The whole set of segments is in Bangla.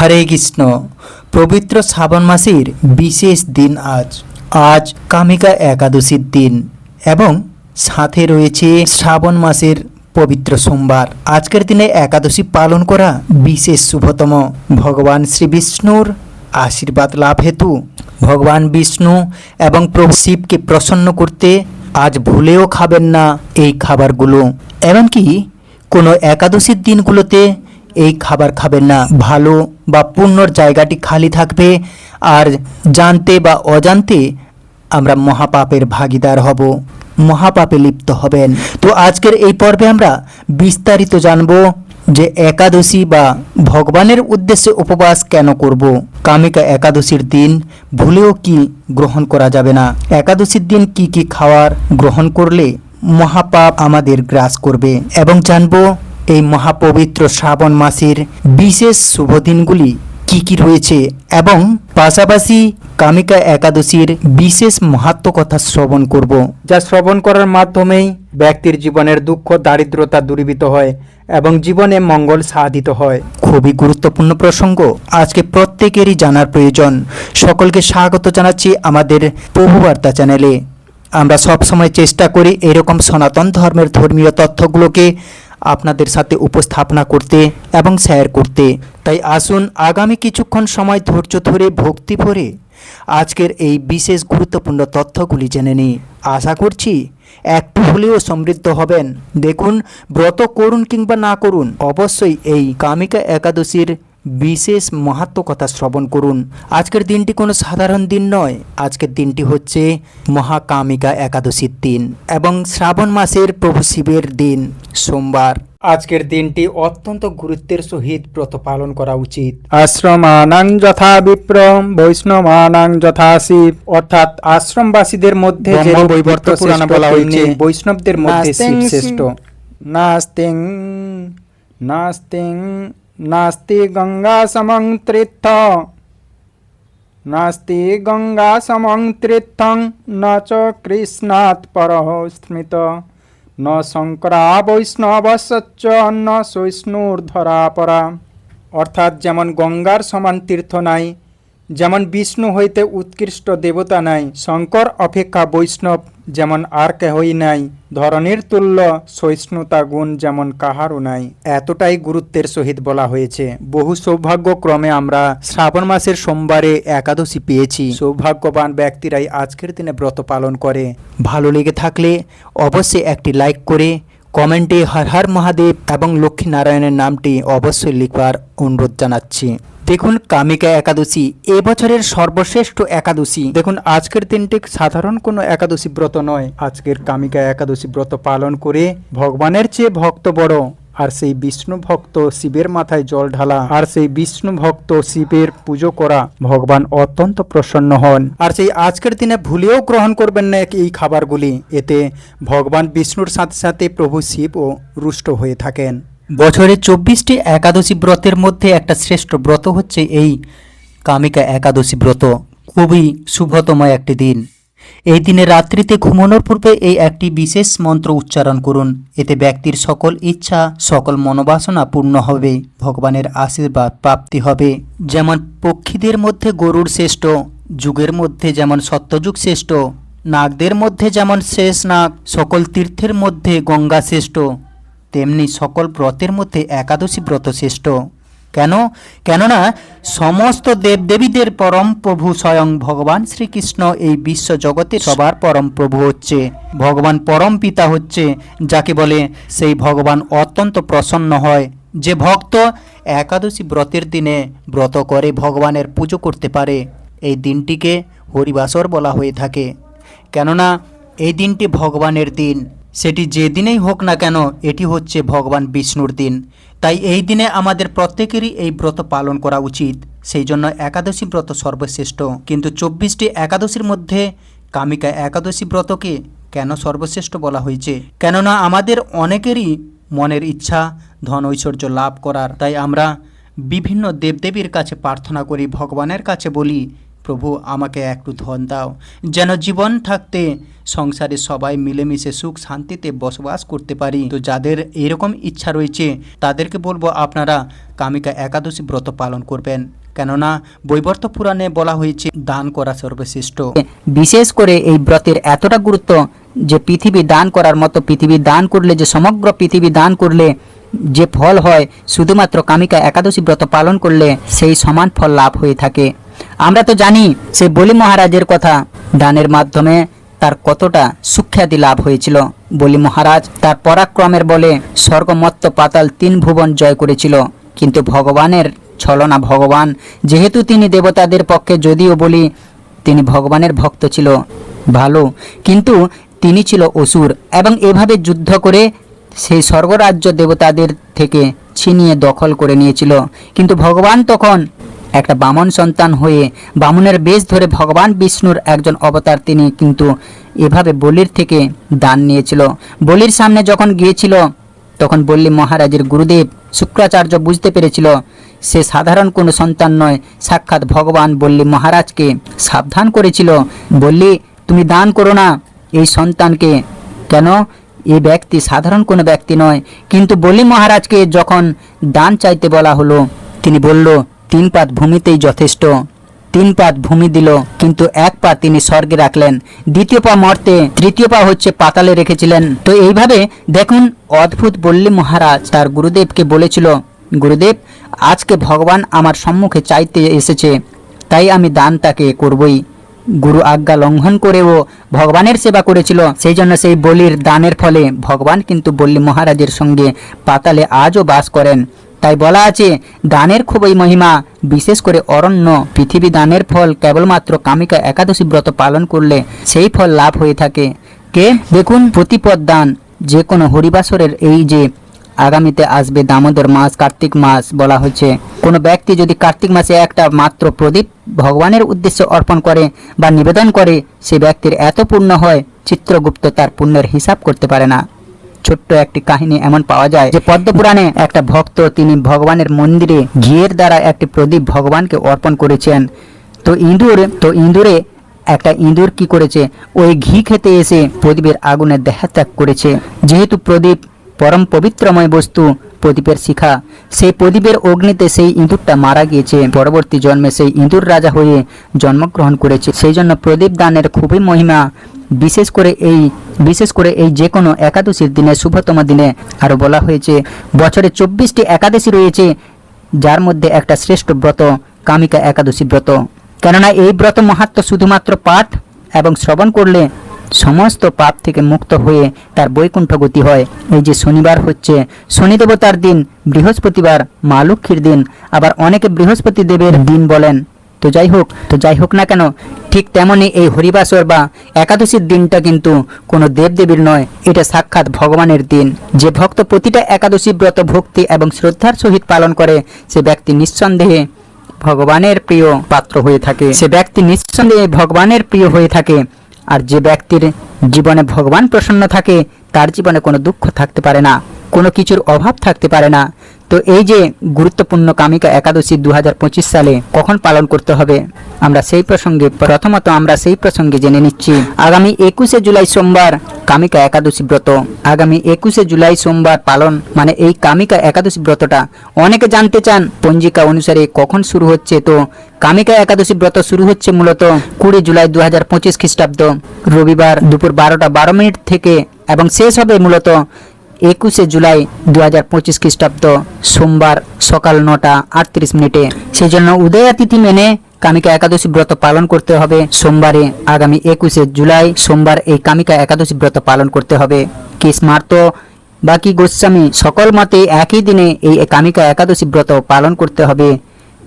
হরে কৃষ্ণ। পবিত্র শ্রাবণ মাসের বিশেষ দিন আজ। আজ কামিকা একাদশীর দিন এবং সাথে রয়েছে শ্রাবণ মাসের পবিত্র সোমবার। আজকের দিনে একাদশী পালন করা বিশেষ শুভতম। ভগবান শ্রী বিষ্ণুর আশীর্বাদ লাভ হেতু ভগবান বিষ্ণু এবং প্রভু শিবকে প্রসন্ন করতে আজ ভুলেও খাবেন না এই খাবারগুলো। এমনকি কোনো একাদশীর দিনগুলোতে এই খাবার খাবেন না। ভালো বা পুণ্যর জায়গাটি খালি থাকবে। আর জানতে বা অজান্তে আমরা মহাপাপের ভাগিদার হব। মহাপাপে লিপ্ত হবেন। তো আজকের এই পর্বে আমরা বিস্তারিত জানব যে একাদশী বা ভগবানের উদ্দেশ্যে উপবাস কেন করব। কামিকা একাদশীর দিন ভুলেও কি গ্রহণ করা যাবে না? একাদশীর দিন কি কি খাওয়ার গ্রহণ করলে মহাপাপ আমাদের গ্রাস করবে। এবং জানব এই মহাপবিত্র শ্রাবণ মাসের বিশেষ শুভ দিনগুলি কি কি রয়েছে এবং পাশাপাশি কামিকা একাদশীর বিশেষ মাহাত্ম কথা শ্রবণ করব, যা শ্রবণ করার মাধ্যমেই ব্যক্তির জীবনের দুঃখ, দারিদ্রতা দূরীভূত হয় এবং জীবনে মঙ্গল সাধিত হয়। খুবই গুরুত্বপূর্ণ প্রসঙ্গ। আজকে প্রত্যেকেরই জানার প্রয়োজন। সকলকে স্বাগত জানাচ্ছি আমাদের প্রভুবার্তা চ্যানেলে। আমরা সবসময় চেষ্টা করি এরকম সনাতন ধর্মের ধর্মীয় তথ্যগুলোকে আপনাদের সাথে উপস্থাপনা করতে এবং শেয়ার করতে। তাই আসুন আগামী কিছুক্ষণ সময় ধৈর্য ধরে, ভক্তি ভরে আজকের এই বিশেষ গুরুত্বপূর্ণ তথ্যগুলি জেনে নিই। আশা করছি একটু হলেও সমৃদ্ধ হবেন। দেখুন, ব্রত করুন কিংবা না করুন, অবশ্যই এই কামিকা একাদশীর বিশেষ মাহাত্ম কথা শ্রবণ করুন। আজকের দিনটি কোনো সাধারণ দিন নয়। আজকের দিনটি হচ্ছে মহাকামিকা একাদশীর দিন এবং শ্রাবণ মাসের প্রভু শিবের দিন সোমবার। আজকের দিনটি অত্যন্ত গুরুত্বের সহিত ব্রত পালন করা উচিত। আশ্রমানাং যথা বিপ্র বৈষ্ণবানাং যথা শিব অর্থাৎ আশ্রমবাসীদের মধ্যে যে বৈবর্ত পুরাণ বলা হয়েছে বৈষ্ণবদের মধ্যে শিব শ্রেষ্ঠ। নাস্তিং। নাস্তিং। নাস্তি গঙ্গা সমং তীর্থ নাস্তি গঙ্গা সমং তীর্থং ন চ কৃষ্ণাৎ পরহ স্মৃত ন শঙ্করা বৈষ্ণবশ্চ ন সৈষ্ণুর্ধরা পরা অর্থাৎ যেমন গঙ্গার সমান তীর্থ নাই যেমন বিষ্ণু হইতে উৎকৃষ্ট দেবতা নাই, শঙ্কর অপেক্ষা বৈষ্ণব যেমন আর কেহই নাই ধরনের তুল্য সহিষ্ণুতা গুণ যেমন কাহারও নাই। এতটাই গুরুত্বের সহিত বলা হয়েছে। বহু সৌভাগ্যক্রমে আমরা শ্রাবণ মাসের সোমবারে একাদশী পেয়েছি। সৌভাগ্যবান ব্যক্তিরাই আজকের দিনে ব্রত পালন করে। ভালো লেগে থাকলে অবশ্যই একটি লাইক করে, কমেন্টে হর হর মহাদেব এবং লক্ষ্মী নারায়ণের নামটি অবশ্যই লিখবার অনুরোধ জানাচ্ছি। দেখুন কামিকা একাদশী, এবছরের সর্বশ্রেষ্ঠ একাদশী। দেখুন, আজকের দিনটি সাধারণ কোনো একাদশী ব্রত নয়। আজকের কামিকা একাদশী ব্রত পালন করে ভগবানের চেয়ে ভক্ত বড়। আর সেই বিষ্ণু ভক্ত শিবের মাথায় জল ঢালা। আর সেই বিষ্ণু ভক্ত শিবের পুজো করা। ভগবান অত্যন্ত প্রসন্ন হন। আর সেই আজকের দিনে ভুলেও গ্রহণ করবেন না এই খাবারগুলি। এতে ভগবান বিষ্ণুর সাথে সাথে প্রভু শিবও রুষ্ট হয়ে থাকেন। বছরে চব্বিশটি একাদশী ব্রতের মধ্যে একটা শ্রেষ্ঠ ব্রত হচ্ছে এই কামিকা একাদশী ব্রত। খুবই শুভতম একটি দিন। এই দিনে রাত্রিতে ঘুমানোর পূর্বে এই একটি বিশেষ মন্ত্র উচ্চারণ করুন। এতে ব্যক্তির সকল ইচ্ছা, সকল মনোবাসনা পূর্ণ হবে, ভগবানের আশীর্বাদ প্রাপ্তি হবে। যেমন পক্ষীদের মধ্যে গরুর শ্রেষ্ঠ, যুগের মধ্যে যেমন সত্যযুগ শ্রেষ্ঠ, নাগদের মধ্যে যেমন শেষ নাগ, সকল তীর্থের মধ্যে গঙ্গা শ্রেষ্ঠ তেমনি সকল ব্রতের মধ্যে একাদশী ব্রত শ্রেষ্ঠ। কেন? কেননা সমস্ত দেবদেবীদের পরম প্রভু স্বয়ং ভগবান শ্রীকৃষ্ণ এই বিশ্ব জগতে সবার পরম প্রভু হচ্ছে। ভগবান পরম পিতা হচ্ছে, যাকে বলে সেই ভগবান অত্যন্ত প্রসন্ন হয়। যে ভক্ত একাদশী ব্রতের দিনে ব্রত করে ভগবানের পুজো করতে পারে, এই দিনটিকে হরিবাসর বলা হয়ে থাকে। কেননা এই দিনটি ভগবানের দিন। সেটি যে দিনেই হোক না কেন, এটি হচ্ছে ভগবান বিষ্ণুর দিন। তাই এই দিনে আমাদের প্রত্যেকেরই এই ব্রত পালন করা উচিত। সেই জন্য একাদশী ব্রত সর্বশ্রেষ্ঠ। কিন্তু চব্বিশটি একাদশীর মধ্যে কামিকা একাদশী ব্রতকে কেন সর্বশ্রেষ্ঠ বলা হয়েছে? কেননা আমাদের অনেকেরই মনের ইচ্ছা, ধন ঐশ্বর্য লাভ করার। তাই আমরা বিভিন্ন দেবদেবীর কাছে প্রার্থনা করি, ভগবানের কাছে বলি প্রভু, আমাকে একটু ধন দাও। যেন জীবন থাকতে সংসারে সবাই মিলেমিশে সুখ শান্তিতে বসবাস করতে পারি। তো যাদের এরকম ইচ্ছা রয়েছে, তাদেরকে বলব আপনারা কামিকা একাদশী ব্রত পালন করবেন। কেননা বৈবর্ত পুরাণে বলা হয়েছে, দান করা সর্বশ্রেষ্ঠ। বিশেষ করে এই ব্রতের এতটা গুরুত্ব যে পৃথিবী দান করার মতো, পৃথিবী দান করলে যে সমগ্র পৃথিবী দান করলে যে ফল হয়, শুধুমাত্র কামিকা একাদশী ব্রত পালন করলে সেই সমান ফল লাভ হয়ে থাকে। আমরা তো জানি সে বলি মহারাজের কথা। দানের মাধ্যমে তার কতটা সুখ্যাতি লাভ হয়েছিল। বলি মহারাজ তার পরাক্রমের বলে স্বর্গমত্ত পাতাল তিন ভুবন জয় করেছিল। কিন্তু ভগবানের ছলনা ভগবান, যেহেতু তিনি দেবতাদের পক্ষে যদিও বলি তিনি ভগবানের ভক্ত ছিল, ভালো। কিন্তু তিনি ছিল অসুর এবং এভাবে যুদ্ধ করে সেই স্বর্গরাজ্য দেবতাদের থেকে ছিনিয়ে দখল করে নিয়েছিল। কিন্তু ভগবান তখন একটা বামন সন্তান হয়ে বামনের বেশ ধরে ভগবান বিষ্ণুর একজন অবতার তিনি কিন্তু এভাবে বলির থেকে দান নিয়েছিল। বলির সামনে যখন গিয়েছিল, তখন বললি, মহারাজের গুরুদেব, শুক্রাচার্য বুঝতে পেরেছিল। সে সাধারণ কোনো সন্তান নয়। সাক্ষাৎ ভগবান বললি, মহারাজকে সাবধান করেছিল। বললি, তুমি দান করো না এই সন্তানকে। কেন? এই ব্যক্তি সাধারণ কোনো ব্যক্তি নয়। কিন্তু বলি মহারাজকে যখন দান চাইতে বলা হলো, তিনি বলল তিন পাত ভূমিতেই যথেষ্ট। তিন পাত ভূমি দিল, কিন্তু এক পা তিনি স্বর্গে রাখলেন। দ্বিতীয় পা মর্তে, তৃতীয় পা হচ্ছে পাতালে রেখেছিলেন। তো এইভাবে দেখুন, অদ্ভুত বললি মহারাজ তার গুরুদেবকে বলেছিল, গুরুদেব, আজকে ভগবান আমার সম্মুখে চাইতে এসেছে, তাই আমি দান তাকে করবই। গুরু আজ্ঞা লঙ্ঘন করেও ভগবানের সেবা করেছিল, সেই জন্য সেই বলির দানের ফলে ভগবান কিন্তু বল্লী মহারাজের সঙ্গে পাতালে আজও বাস করেন। তাই বলা আছে, দানের খুবই মহিমা, বিশেষ করে অরণ্য, পৃথিবী দানের ফল কেবলমাত্র কামিকা একাদশী ব্রত পালন করলে সেই ফল লাভ হয়ে থাকে। কে? দেখুন প্রতিপদ দান, যে কোনো হরিবাসরের এই যে, আগামীতে আসবে দামোদর মাস, কার্তিক মাস বলা হচ্ছে। কোনো ব্যক্তি যদি কার্তিক মাসে একটা মাত্র প্রদীপ ভগবানের উদ্দেশ্যে অর্পণ করে বা নিবেদন করে, সে ব্যক্তির এত পূর্ণ হয়, চিত্রগুপ্ত তার পুণ্যের হিসাব করতে পারে না। ছোট্ট একটি কাহিনী এমন পাওয়া যায় যে পদ্মপুরাণে একটা ভক্ত তিনি ভগবানের মন্দিরে ঘিয়ের দ্বারা একটি প্রদীপ ভগবানকে অর্পণ করেছেন। তো ইঁদুর, তো ইঁদুরে একটা ইঁদুর কি করেছে? ওই ঘি খেতে এসে প্রদীপের আগুনে দেহাত্যাগ করেছে। যেহেতু প্রদীপ পরম পবিত্রময় বস্তু, প্রদীপের শিখা, সেই প্রদীপের অগ্নিতে সেই ইঁদুরটা মারা গিয়েছে। পরবর্তী জন্মে সেই ইঁদুর রাজা হয়ে জন্মগ্রহণ করেছে। সেই জন্য প্রদীপ দানের খুবই মহিমা। বিশেষ করে এই বিশেষ করে এই যে কোনো একাদশীর দিনে, শুভতম দিনে। আরও বলা হয়েছে, বছরে চব্বিশটি একাদশী রয়েছে, যার মধ্যে একটা শ্রেষ্ঠ ব্রত, কামিকা একাদশী ব্রত। কেননা এই ব্রত মাহাত্ম শুধুমাত্র পাঠ এবং শ্রবণ করলে সমস্ত পাপ থেকে মুক্ত হয়ে তার বৈকুণ্ঠ গতি হয়। এই যে শনিবার হচ্ছে, শনি দেবতার দিন, বৃহস্পতিবার মা লক্ষ্মীর দিন। আবার অনেকে বৃহস্পতি দেবের দিন বলেন। তো যাই হোক, তো যাই হোক না কেন, ঠিক তেমনি এই হরিবাসর বা একাদশীর দিনটা কিন্তু কোনো দেবদেবীর নয়, এটা সাক্ষাৎ ভগবানের দিন। যে ভক্ত প্রতিটা একাদশী ব্রত ভক্তি এবং শ্রদ্ধার সহিত পালন করে, সে ব্যক্তি নিঃসন্দেহে ভগবানের প্রিয় পাত্র হয়ে থাকে। সে ব্যক্তি নিঃসন্দেহে ভগবানের প্রিয় হয়ে থাকে। আর যে ব্যক্তির জীবনে ভগবান প্রসন্ন থাকে, তার জীবনে কোনো দুঃখ থাকতে পারে না, কোনো কিছুর অভাব থাকতে পারে না। তো এই যে গুরুত্বপূর্ণ কামিকা একাদশী দুহাজার পঁচিশ সালে কখন পালন করতে হবে? আমরা সেই প্রসঙ্গে, প্রথমত আমরা সেই প্রসঙ্গে জেনে নিচ্ছি। আগামী একুশে জুলাই সোমবার কামিকা একাদশী ব্রত। আগামী একুশে জুলাই সোমবার পালন মানে এই কামিকা একাদশী ব্রতটা অনেকে জানতে চান, পঞ্জিকা অনুসারে কখন শুরু হচ্ছে? তো কামিকা একাদশী ব্রত শুরু হচ্ছে মূলত কুড়ি জুলাই দু হাজার পঁচিশ খ্রিস্টাব্দ। রবিবার দুপুর বারোটা বারো মিনিট থেকে এবং শেষ হবে মূলত একুশে জুলাই দু হাজার পঁচিশ খ্রিস্টাব্দ সোমবার সকাল নটা আটত্রিশ মিনিটে। সেই জন্য উদয়া তিথি মেনে কামিকা একাদশী ব্রত পালন করতে হবে। সোমবারে আগামী একুশে জুলাই সোমবার এই কামিকা একাদশী ব্রত পালন করতে হবে। কি স্মার্ত? বাকি গোস্বামী সকল মতে একই দিনে এই কামিকা একাদশী ব্রত পালন করতে হবে।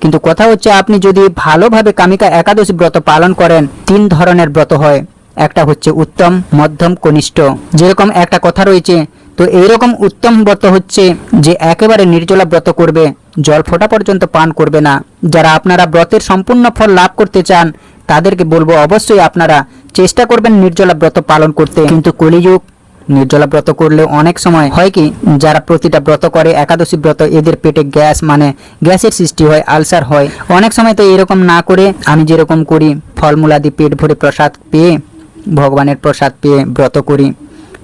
কিন্তু কথা হচ্ছে আপনি যদি ভালোভাবে কামিকা একাদশী ব্রত পালন করেন, তিন ধরনের ব্রত হয়। একটা হচ্ছে উত্তম, মধ্যম, কনিষ্ঠ। যেরকম একটা কথা রয়েছে তো এইরকম উত্তম ব্রত হচ্ছে যে একেবারে নির্জলা ব্রত করবে, জল ফোটা পর্যন্ত পান করবে না। যারা আপনারা ব্রতের সম্পূর্ণ ফল লাভ করতে চান, তাদেরকে বলব অবশ্যই আপনারা চেষ্টা করবেন নির্জলা ব্রত পালন করতে। কিন্তু কলিযুগ, নির্জলা ব্রত করলে অনেক সময় হয় কি, যারা প্রতিটা ব্রত করে, একাদশী ব্রত, এদের পেটে গ্যাস মানে গ্যাসের সৃষ্টি হয়, আলসার হয়। অনেক সময় তো এরকম না করে আমি যেরকম করি ফলমূলাদি পেট ভরে প্রসাদ পেয়ে, ভগবানের প্রসাদ পেয়ে ব্রত করি।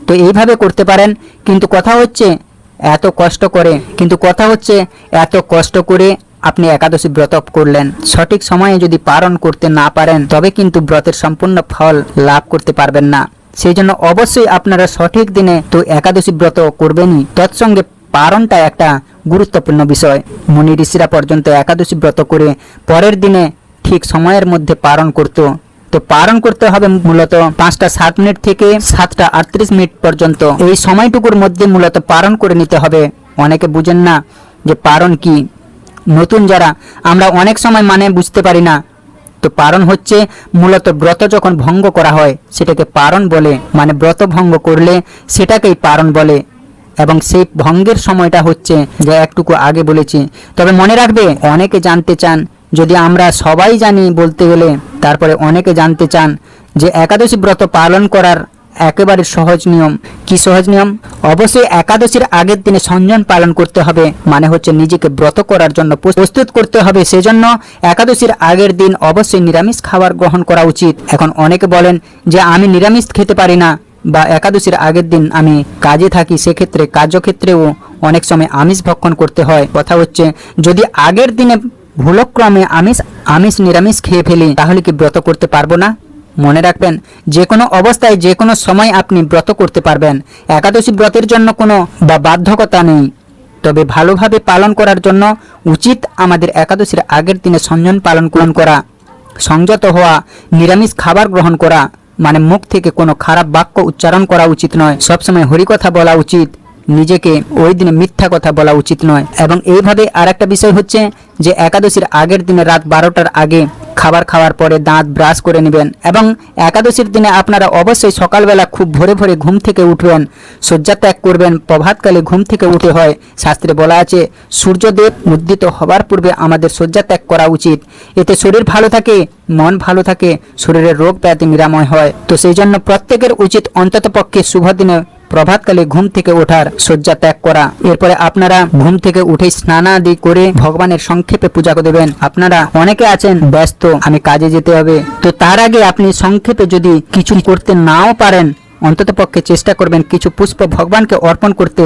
তো এইভাবে করতে পারেন। কিন্তু কথা হচ্ছে, এত কষ্ট করে, কিন্তু কথা হচ্ছে, এত কষ্ট করে আপনি একাদশী ব্রত করলেন। সঠিক সময়ে যদি পালন করতে না পারেন, তবে কিন্তু ব্রতের সম্পূর্ণ ফল লাভ করতে পারবেন না। সেই জন্য অবশ্যই আপনারা সঠিক দিনে তো একাদশী ব্রত করবেনই। তৎসঙ্গে পালনটা একটা গুরুত্বপূর্ণ বিষয়। মুনি ঋষিরা পর্যন্ত একাদশী ব্রত করে পরের দিনে ঠিক সময়ের মধ্যে পালন করতো। তো পালন করতে হবে মূলত পাঁচটা সাত মিনিট থেকে সাতটা আটত্রিশ মিনিট পর্যন্ত। এই সময়টুকুর মধ্যে মূলত পালন করে নিতে হবে। অনেকে বুঝেন না যে পালন কি। নতুন যারা, আমরা অনেক সময় মানে বুঝতে পারি না। তো পারণ হচ্ছে মূলত ব্রত যখন ভঙ্গ করা হয়, সেটাকে পারণ বলে। মানে ব্রত ভঙ্গ করলে সেটাকেই পারণ বলে। এবং সেই ভঙ্গের সময়টা হচ্ছে, যে একটুকু আগে বলেছি। তবে মনে রাখবে, অনেকে জানতে চান যদি আমরা সবাই জানি বলতে গেলে, তারপরে অনেকে জানতে চান যে একাদশী ব্রত পালন করার একেবারে সহজ নিয়ম কি সহজ নিয়ম? অবশ্যই একাদশীর আগের দিনে সংযম পালন করতে হবে মানে হচ্ছে নিজেকে ব্রত করার জন্য প্রস্তুত করতে হবে। সেজন্য একাদশীর আগের দিন অবশ্যই নিরামিষ খাবার গ্রহণ করা উচিত। এখন অনেকে বলেন যে, আমি নিরামিষ খেতে পারি না বা, একাদশীর আগের দিন আমি কাজে থাকি, সেক্ষেত্রে কার্যক্ষেত্রেও অনেক সময় আমিষ ভক্ষণ করতে হয়। কথা হচ্ছে, যদি আগের দিনে ভুলক্রমে আমিষ আমিষ নিরামিষ খেয়ে ফেলি, তাহলে কি ব্রত করতে পারব না? মনে রাখবেন, যে কোনো অবস্থায়, যে কোনো সময় আপনি ব্রত করতে পারবেন। একাদশী ব্রতের জন্য কোনো বা বাধ্যকতা নেই। তবে ভালোভাবে পালন করার জন্য উচিত আমাদের একাদশীর আগের দিনে সংযম পালন পালন করা, সংযত হওয়া, নিরামিষ খাবার গ্রহণ করা মানে মুখ থেকে কোনো খারাপ বাক্য উচ্চারণ করা উচিত নয়। সবসময় হরিকথা বলা উচিত। নিজেকে ওই দিনে মিথ্যা কথা বলা উচিত নয়। এবং এইভাবে আর একটা বিষয় হচ্ছে যে একাদশীর আগের দিনে রাত বারোটার আগে খাবার খাওয়ার পরে দাঁত ব্রাশ করে নেবেন। এবং একাদশীর দিনে আপনারা অবশ্যই সকালবেলা খুব ভোরে ভোরে ঘুম থেকে উঠবেন শয্যা ত্যাগ করবেন, প্রভাতকালে ঘুম থেকে উঠে হয়। শাস্ত্রে বলা আছে, সূর্যদেব উদ্দিত হবার পূর্বে আমাদের শয্যা ত্যাগ করা উচিত। এতে শরীর ভালো থাকে, মন ভালো থাকে শরীরের রোগ ব্যাধি নিরাময় হয়। তো সেই জন্য প্রত্যেকের উচিত অন্ততপক্ষে শুভ দিনে প্রভাতকালে ঘুম থেকে ওঠার শয্যা ত্যাগ করা। এরপরে আপনারা ঘুম থেকে উঠে স্নানাদি করে ভগবানের সংক্ষেপে পূজা করে দেবেন। আপনারা অনেকে আছেন, ব্যস্ত, আমি কাজে যেতে হবে। তো তার আগে আপনি সংক্ষেপে যদি কিছু করতে নাও পারেন, অন্তত পক্ষে চেষ্টা করবেন কিছু পুষ্প ভগবানকে অর্পণ করতে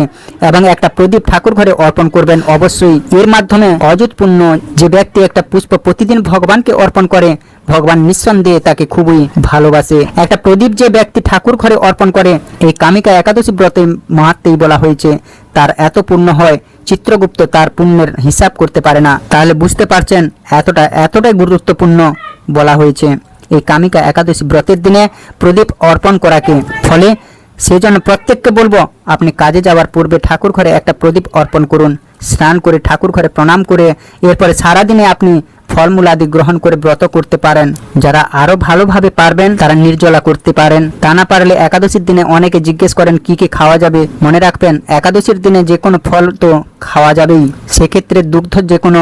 এবং একটা প্রদীপ ঠাকুর ঘরে অর্পণ করবেন অবশ্যই। এর মাধ্যমে অযুত পুণ্য যে ব্যক্তি একটা পুষ্প প্রতিদিন ভগবানকে অর্পণ করে ভগবান নিঃসন্দেহে তাকে খুবই ভালোবাসে। একটা প্রদীপ যে ব্যক্তি ঠাকুর ঘরে অর্পণ করে, এই কামিকা একাদশী ব্রতে মাহাত্মেই বলা হয়েছে, তার এত পুণ্য হয়, চিত্রগুপ্ত তার পুণ্যের হিসাব করতে পারে না। তাহলে বুঝতে পারছেন, এতটা, এতটাই গুরুত্বপূর্ণ বলা হয়েছে এই কামিকা একাদশী ব্রতের দিনে প্রদীপ অর্পণ করাকে। ফলে সেই জন্য প্রত্যেককে বলব, আপনি কাজে যাওয়ার পূর্বে ঠাকুর ঘরে একটা প্রদীপ অর্পণ করুন, স্নান করে ঠাকুর ঘরে প্রণাম করে, এরপরে সারাদিনে আপনি ফলমূল আদি গ্রহণ করে ব্রত করতে পারেন। যারা আরও ভালোভাবে পারবেন, তারা নির্জলা করতে পারেন। তা না পারলে একাদশীর দিনে অনেকে জিজ্ঞেস করেন, কি কি খাওয়া যাবে? মনে রাখবেন, একাদশীর দিনে যে কোনো ফল তো খাওয়া যাবেই। সেক্ষেত্রে দুগ্ধ যে কোনো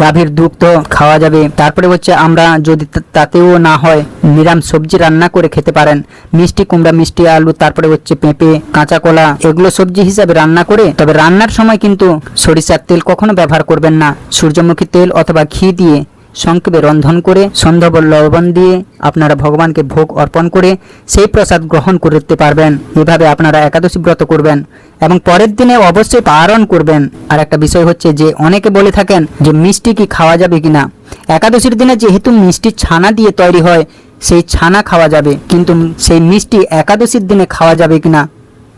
গাভীর দুগ্ধ খাওয়া যাবে। তারপরে হচ্ছে আমরা যদি তাতেও না হয় নিরাম সবজি রান্না করে খেতে পারেন। মিষ্টি কুমড়া, মিষ্টি আলু, তারপরে হচ্ছে পেঁপে, কাঁচা কলা, এগুলো সবজি হিসাবে রান্না করে। তবে রান্নার সময় কিন্তু সরিষার তেল কখনো ব্যবহার করবেন না। সূর্যমুখী তেল অথবা ঘি দিয়ে সংক্ষেপে রন্ধন করে, সন্ধ্যাবল লবণ দিয়ে আপনারা ভগবানকে ভোগ অর্পণ করে সেই প্রসাদ গ্রহণ করতে পারবেন। এভাবে আপনারা একাদশী ব্রত করবেন এবং পরের দিনে অবশ্যই পালন করবেন। আর একটা বিষয় হচ্ছে যে, অনেকে বলে থাকেন যে, মিষ্টি কি খাওয়া যাবে কিনা? একাদশীর দিনে যেহেতু মিষ্টি ছানা দিয়ে তৈরি হয়, সেই ছানা খাওয়া যাবে। কিন্তু সেই মিষ্টি একাদশীর দিনে খাওয়া যাবে কিনা?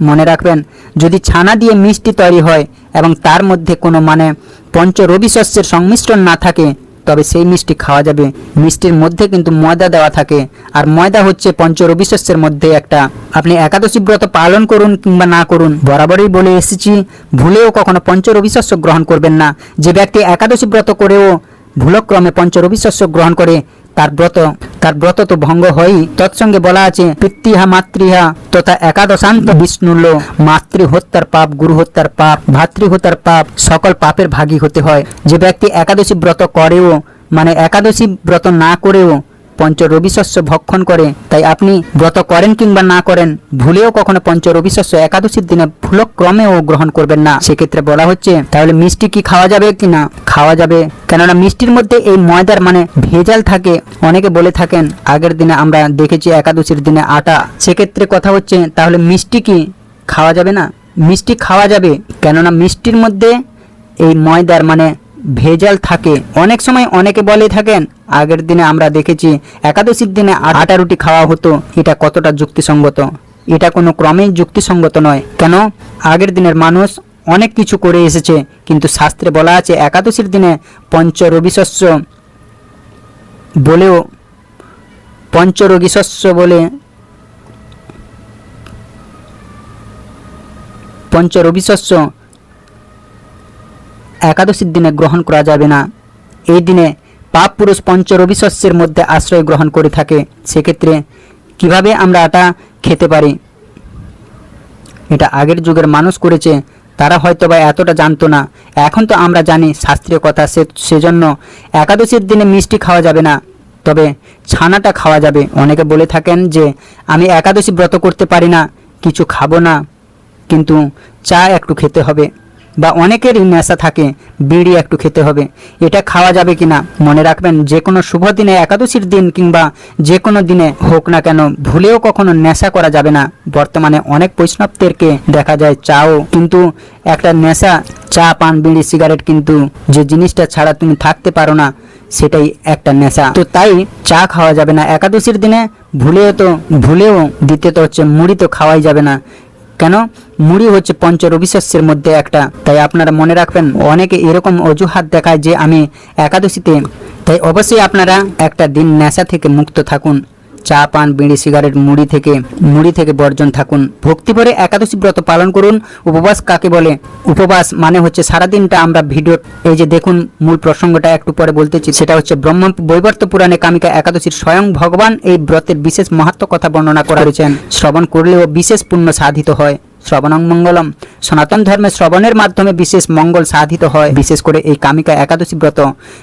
মনে রাখবেন, যদি ছানা দিয়ে মিষ্টি তৈরি হয় এবং তার মধ্যে কোনো মানে পঞ্চ রবি সংমিশ্রণ না থাকে তবে সেই মিষ্টি খাওয়া যাবে। মিষ্টির মধ্যে কিন্তু ময়দা দেওয়া থাকে। আর ময়দা হচ্ছে পঞ্চ শস্যের মধ্যে একটা। আপনি একাদশী ব্রত পালন করুন কিংবা না করুন, বরাবরই বলে এসেছি, ভুলেও কখনো পঞ্চ শস্য গ্রহণ করবেন না। যে ব্যক্তি একাদশী ব্রত করেও ভুলক্রমে পঞ্চ শস্য গ্রহণ করে, তার ব্রত তার ব্রত তো ভঙ্গ হয়ই। তৎসঙ্গে বলা আছে, পিতৃহা, মাতৃহা, তথা একাদশান্ত বিষ্ণুল্য মাতৃ হত্যার পাপ গুরু হত্যার পাপ ভাতৃ হত্যার পাপ, সকল পাপের ভাগী হতে হয়। যে ব্যক্তি একাদশী ব্রত করেও মানে একাদশী ব্রত না করেও পঞ্চ রবিশস্য ভক্ষণ করে, তাই আপনি ব্রত করেন কিংবা না করেন, ভুলেও কখনো পঞ্চ রবিশস্য একাদশীর দিনে ভুলক্রমেও গ্রহণ করবেন না। সেক্ষেত্রে বলা হচ্ছে, তাহলে মিষ্টি কি খাওয়া যাবে কি না খাওয়া যাবে। কেননা মিষ্টির মধ্যে এই ময়দার মানে ভেজাল থাকে। অনেকে বলে থাকেন, আগের দিনে আমরা দেখেছি একাদশীর দিনে আটা। সেক্ষেত্রে কথা হচ্ছে, তাহলে মিষ্টি কি খাওয়া যাবে না? মিষ্টি খাওয়া যাবে। কেননা মিষ্টির মধ্যে এই ময়দার মানে ভেজাল থাকে। অনেক সময় অনেকে বলে থাকেন, আগের দিনে আমরা দেখেছি একাদশীর দিনে আটা রুটি খাওয়া হতো। এটা কতটা যুক্তিসঙ্গত? এটা কোনো ক্রমেই যুক্তিসঙ্গত নয়। কেন? আগের দিনের মানুষ অনেক কিছু করে এসেছে, কিন্তু শাস্ত্রে বলা আছে একাদশীর দিনে পঞ্চ রবিশস্য বলেও পঞ্চরোগী শস্য বলে, পঞ্চরবি শস্য একাদশীর দিনে গ্রহণ করা যাবে না। এই দিনে পাপ পুরুষ পঞ্চরবি শস্যের মধ্যে আশ্রয় গ্রহণ করে থাকে। সেক্ষেত্রে কীভাবে আমরা এটা খেতে পারি? এটা আগের যুগের মানুষ করেছে, তারা হয়তো বা এতটা জানতো না। এখন তো আমরা জানি, শাস্ত্রীয় কথা সে, সেজন্য একাদশীর দিনে মিষ্টি খাওয়া যাবে না। তবে ছানাটা খাওয়া যাবে। অনেকে বলে থাকেন যে, আমি একাদশী ব্রত করতে পারি না, কিছু খাব না, কিন্তু চা একটু খেতে হবে। বা অনেকেরই নেশা থাকে, বিড়ি একটু খেতে হবে। এটা খাওয়া যাবে কিনা মনে রাখবেন, যে কোনো শুভ দিনে, একাদশীর দিন কিংবা যে কোনো দিনে হোক না কেন, ভুলেও কখনো নেশা করা যাবে না। বর্তমানে অনেক বৈষ্ণবদেরকে দেখা যায় চাও, কিন্তু একটা নেশা, চা, পান, বিড়ি, সিগারেট কিন্তু যে জিনিসটা ছাড়া তুমি থাকতে পারো না, সেটাই একটা নেশা। তো তাই চা খাওয়া যাবে না। একাদশীর দিনে ভুলেও তো, ভুলেও দিতে তো হচ্ছে মুড়ি তো খাওয়াই যাবে না। কেন? মুড়ি হচ্ছে পঞ্চ রবিশস্যের মধ্যে একটা। তাই আপনারা মনে রাখবেন, অনেকে এরকম অজুহাত দেখায় যে আমি একাদশীতে। তাই অবশ্যই আপনারা একটা দিন নেশা থেকে মুক্ত থাকুন। চা পান, বিড়ি, সিগারেট, মুড়ি থেকে মুড়ি থেকে বর্জন থাকুন। ভক্তি ভরে একাদশী ব্রত পালন করুন। উপবাস কাকে বলে? উপবাস মানে হচ্ছে সারাদিনটা আমরা ভিডিও, এই যে দেখুন মূল প্রসঙ্গটা একটু পরে বলতেছি সেটা হচ্ছে ব্রহ্ম বৈবর্ত পুরাণে কামিকা একাদশীর স্বয়ং ভগবান এই ব্রতের বিশেষ মাহাত্ম কথা বর্ণনা করা করেছেন। শ্রবণ করলেও বিশেষ পুণ্য সাধিত হয়। শ্রবণং মঙ্গলম। সনাতন ধর্মে শ্রবণের মাধ্যমে বিশেষ মঙ্গল সাধিত হয়, বিশেষ করে এই কামিকা একাদশী ব্রত।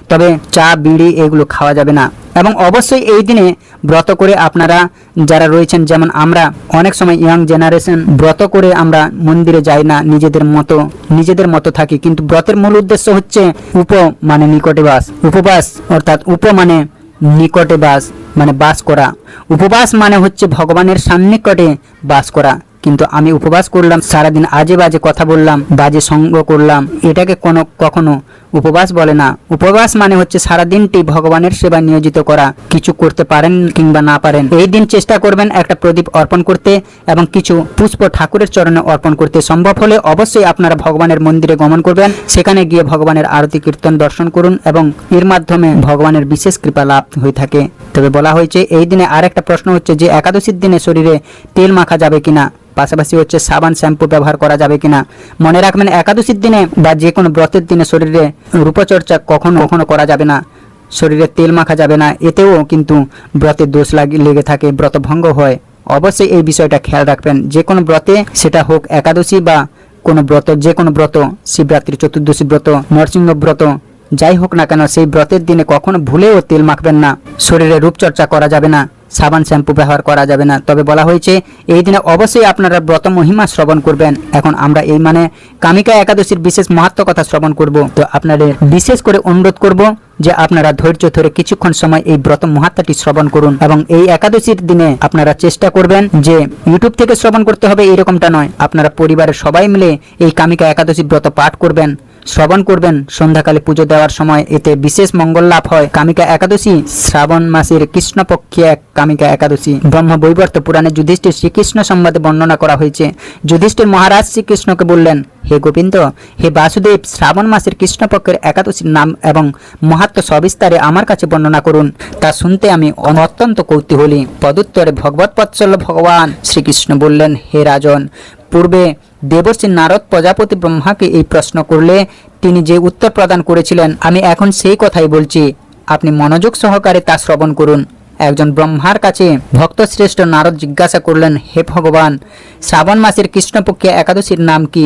তবে চা, বিড়ি এগুলো খাওয়া যাবে না। এবং অবশ্যই এই দিনে ব্রত করে আপনারা যারা রয়েছেন, যেমন আমরা, অনেক সময় ইয়াং জেনারেশন ব্রত করে আমরা মন্দিরে যাই না, নিজেদের মতো নিজেদের মতো থাকি। কিন্তু ব্রতের মূল উদ্দেশ্য হচ্ছে উপ মানে নিকটে বাস। উপবাস অর্থাৎ উপ মানে নিকটে বাস মানে বাস করা। উপবাস মানে হচ্ছে ভগবানের সান্নিকটে বাস করা। কিন্তু আমি উপবাস করলাম, সারাদিন আজে বাজে কথা বললাম, বাজে সঙ্গ করলাম। এটাকে কোনো কখনো উপবাস বলে না। উপবাস মানে হচ্ছে সারাদিনটি ভগবানের সেবা নিয়োজিত করা। কিছু করতে পারেন কিংবা না পারেন। এই দিন চেষ্টা করবেন একটা প্রদীপ অর্পণ করতে এবং কিছু পুষ্প ঠাকুরের চরণে অর্পণ করতে। সম্ভব হলে অবশ্যই আপনারা ভগবানের মন্দিরে গমন করবেন। সেখানে গিয়ে ভগবানের আরতি, কীর্তন, দর্শন করুন এবং এর মাধ্যমে ভগবানের বিশেষ কৃপা লাভ হয়ে থাকে। তবে বলা হয়েছে, এই দিনে আরেকটা প্রশ্ন হচ্ছে যে, একাদশীর দিনে শরীরে তেল মাখা যাবে কিনা? পাশাপাশি হচ্ছে সাবান, শ্যাম্পু ব্যবহার করা যাবে কিনা? মনে রাখবেন, একাদশীর দিনে বা যে কোনো ব্রতের দিনে শরীরে রূপচর্চা কখনো কখনো করা যাবে না। শরীরে তেল মাখা যাবে না। এতেও কিন্তু ব্রতে দোষ লাগি, লেগে থাকে, ব্রত ভঙ্গ হয়। অবশ্যই এই বিষয়টা খেয়াল রাখবেন। যে কোনো ব্রতে সেটা হোক একাদশী বা কোনো ব্রত, যে কোনো ব্রত, শিবরাত্রি, চতুর্দশী ব্রত, নরসিংহ ব্রত যাই হোক না কেন, সেই ব্রতের দিনে কখনো ভুলেও তেল মাখবেন না। শরীরে রূপচর্চা করা যাবে না, সাবান শ্যাম্পু ব্যবহার করা যাবে না। তবে বলা হয়েছে, এই দিনে অবশ্যই আপনারা ব্রত মহিমা শ্রবণ করবেন। এখন আমরা এই মানে কামিকা একাদশীর বিশেষ মাহাত্ম কথা শ্রবণ করব। তো আপনাদের বিশেষ করে অনুরোধ করব যে আপনারা ধৈর্য ধরে কিছুক্ষণ সময় এই ব্রত মহাত্মাটি শ্রবণ করুন এবং এই একাদশীর দিনে আপনারা চেষ্টা করবেন যে ইউটিউব থেকে শ্রবণ করতে হবে, এরকমটা নয়। আপনারা পরিবারের সবাই মিলে এই কামিকা একাদশী ব্রত পাঠ করবেন। শ্রবণ করবেন। সন্ধ্যাকালে পুজো দেওয়ার সময় এতে বিশেষ মঙ্গল লাভ হয়। কামিকা একাদশী, শ্রাবণ মাসের কৃষ্ণপক্ষে এক কামিকা একাদশী। ব্রহ্ম বৈবর্ত পুরাণে যুধিষ্ঠির শ্রীকৃষ্ণ সম্বন্ধে বর্ণনা করা হয়েছে। যুধিষ্ঠির মহারাজ শ্রীকৃষ্ণকে বললেন হে গোবিন্দ, হে বাসুদেব, শ্রাবণ মাসের কৃষ্ণপক্ষের একাদশীর নাম এবং মহাত্ম সবিস্তারে আমার কাছে বর্ণনা করুন। তা শুনতে আমি অত্যন্ত কৌতূহলী। পদুত্তরে ভগবত পৎসল ভগবান। শ্রীকৃষ্ণ বললেন, হে রাজন, পূর্বে দেবশ্রী নারদ প্রজাপতি ব্রহ্মাকে এই প্রশ্ন করলে তিনি যে উত্তর প্রদান করেছিলেন, আমি এখন সেই কথাই বলছি। আপনি মনোযোগ সহকারে তা শ্রবণ করুন। একজন ব্রহ্মার কাছে ভক্তশ্রেষ্ঠ নারদ জিজ্ঞাসা করলেন, হে ভগবান, শ্রাবণ মাসের কৃষ্ণপক্ষে একাদশীর নাম কি?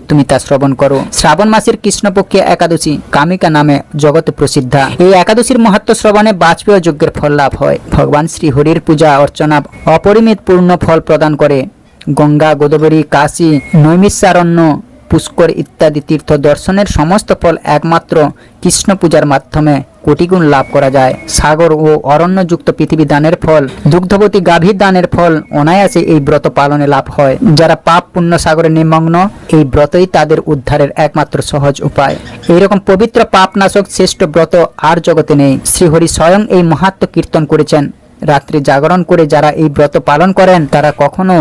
তুমি তা শ্রবণ করো। শ্রাবণ মাসের কৃষ্ণপক্ষে একাদশী, কামিকা নামে জগৎ প্রসিদ্ধা। এই একাদশীর মহাত্ম শ্রবণে বাজপেয় যজ্ঞের ফল লাভ হয়। ভগবান শ্রী হরির পূজা, অর্চনা, অপরিমিত পূর্ণ ফল প্রদান করে। গঙ্গা, গোদাবরী, কাশী, নৈমিষারণ্য, পুষ্কর ইত্যাদি তীর্থ দর্শনের সমস্ত ফল একমাত্র কৃষ্ণ পূজার মাধ্যমে কোটিগুণ লাভ করা যায়। সাগর ও অরণ্যযুক্ত পৃথিবী দানের ফল, দুগ্ধবতী গাভীর দানের ফল অনায়াসে এই ব্রত পালনে লাভ হয়। যারা পাপ পুণ্য সাগরে নিমগ্ন, এই ব্রতই তাদের উদ্ধারের একমাত্র সহজ উপায়। এইরকম পবিত্র পাপনাশক শ্রেষ্ঠ ব্রত আর জগতে নেই। শ্রীহরি স্বয়ং এই মাহাত্ম কীর্তন করেছেন। রাত্রি জাগরণ করে যারা এই ব্রত পালন করেন, তারা কখনো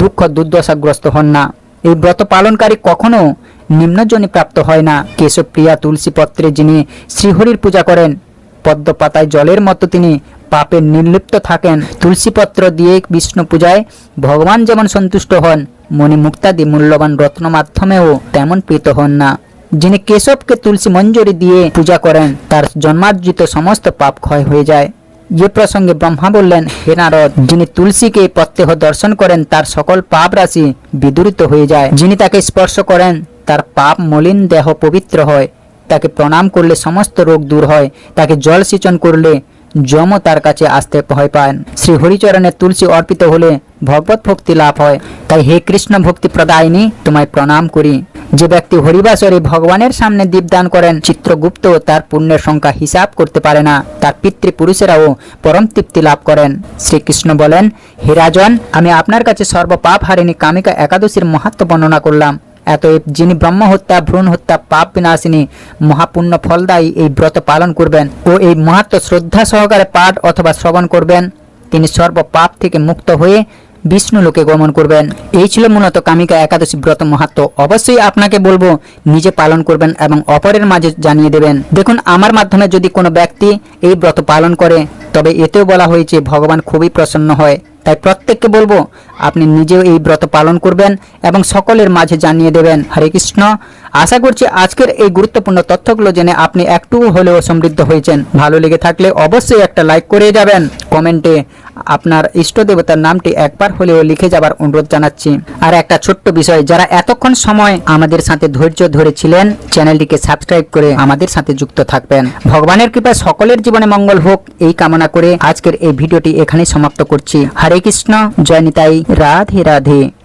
দুঃখ দুর্দশাগ্রস্ত হন না। এই ব্রত পালনকারী কখনো নিম্নজনী প্রাপ্ত হয় না। কেশবপ্রিয়া তুলসী পত্রে যিনি শ্রীহরির পূজা করেন পদ্ম পাতায় জলের মতো তিনি পাপে নির্লিপ্ত থাকেন। তুলসী পত্র দিয়ে বিষ্ণু পূজায় ভগবান যেমন সন্তুষ্ট হন, মণি মুক্তাদি মূল্যবান রত্ন মাধ্যমেও তেমন প্রীত হন না। যিনি কেশবকে তুলসী মঞ্জুরি দিয়ে পূজা করেন, তার জন্মার্জিত সমস্ত পাপ ক্ষয় হয়ে যায়। যে প্রসঙ্গে ব্রহ্মা বললেন, হে নারদ, যিনি তুলসীকে প্রত্যহ দর্শন করেন, তার সকল পাপ রাশি বিদূরিত হয়ে যায়। যিনি তাকে স্পর্শ করেন তার পাপ মলিন দেহ পবিত্র হয়। তাকে প্রণাম করলে সমস্ত রোগ দূর হয়। তাকে জল সিঁচন করলে যম তার কাছে আসতে ভয় পান। শ্রী হরিচরণে তুলসী অর্পিত হলে ভগবত ভক্তি লাভ হয়। তাই হে কৃষ্ণ ভক্তি প্রদায়িনী, তোমায় প্রণাম করি। যে ব্যক্তি হরিবাসরে ভগবানের সামনে দীপদান করেন, চিত্রগুপ্ত তার পুণ্যের সংখ্যা হিসাব করতে পারে না। তার পিতৃপুরুষেরাও পরম তৃপ্তি লাভ করেন। শ্রীকৃষ্ণ বলেন, হে রাজন, আমি আপনার কাছে সর্বপাপ হারিণী কামিকা একাদশীর মাহাত্ম বর্ণনা করলাম। এতএব যিনি ব্রহ্ম হত্যা ভ্রূণ হত্যা পাপ বিনাশিনী, মহাপুণ্য ফলদায়ী এই ব্রত পালন করবেন ও এই মহাত্ম শ্রদ্ধা সহকারে পাঠ অথবা শ্রবণ করবেন, তিনি সর্ব পাপ থেকে মুক্ত হয়ে বিষ্ণু লোকে গমন করবেন। এই ছিল মূলত কামিকা একাদশী ব্রত মাহাত্ম। অবশ্যই আপনাকে বলব, নিজে পালন করবেন এবং অপরের মাঝে জানিয়ে দেবেন। দেখুন, আমার মাধ্যমে যদি কোনো ব্যক্তি এই ব্রত পালন করে, তবে এতেও বলা হয়েছে, ভগবান খুবই প্রসন্ন হয়। তাই প্রত্যেককে বলব, আপনি নিজেও এই ব্রত পালন করবেন এবং সকলের মাঝে জানিয়ে দেবেন, হরে কৃষ্ণ। আশা করছি আজকের এই গুরুত্বপূর্ণ তথ্যগুলো জেনে আপনি একটু হলেও সমৃদ্ধ হয়েছেন। ভালো লেগে থাকলে অবশ্যই একটা লাইক করে যাবেন। কমেন্টে আপনার ইষ্ট দেবতার নামটি একবার হলেও লিখে যাবার অনুরোধ জানাচ্ছি। আর একটা ছোট্ট বিষয়, যারা এতক্ষণ সময় আমাদের সাথে ধৈর্য ধরেছিলেন, চ্যানেলটিকে সাবস্ক্রাইব করে আমাদের সাথে যুক্ত থাকবেন। ভগবানের কৃপায় সকলের জীবনে মঙ্গল হোক, এই কামনা করে আজকের এই ভিডিওটি এখানেই সমাপ্ত করছি। হরে কৃষ্ণ, জয় নিতাই, রাধে রাধে।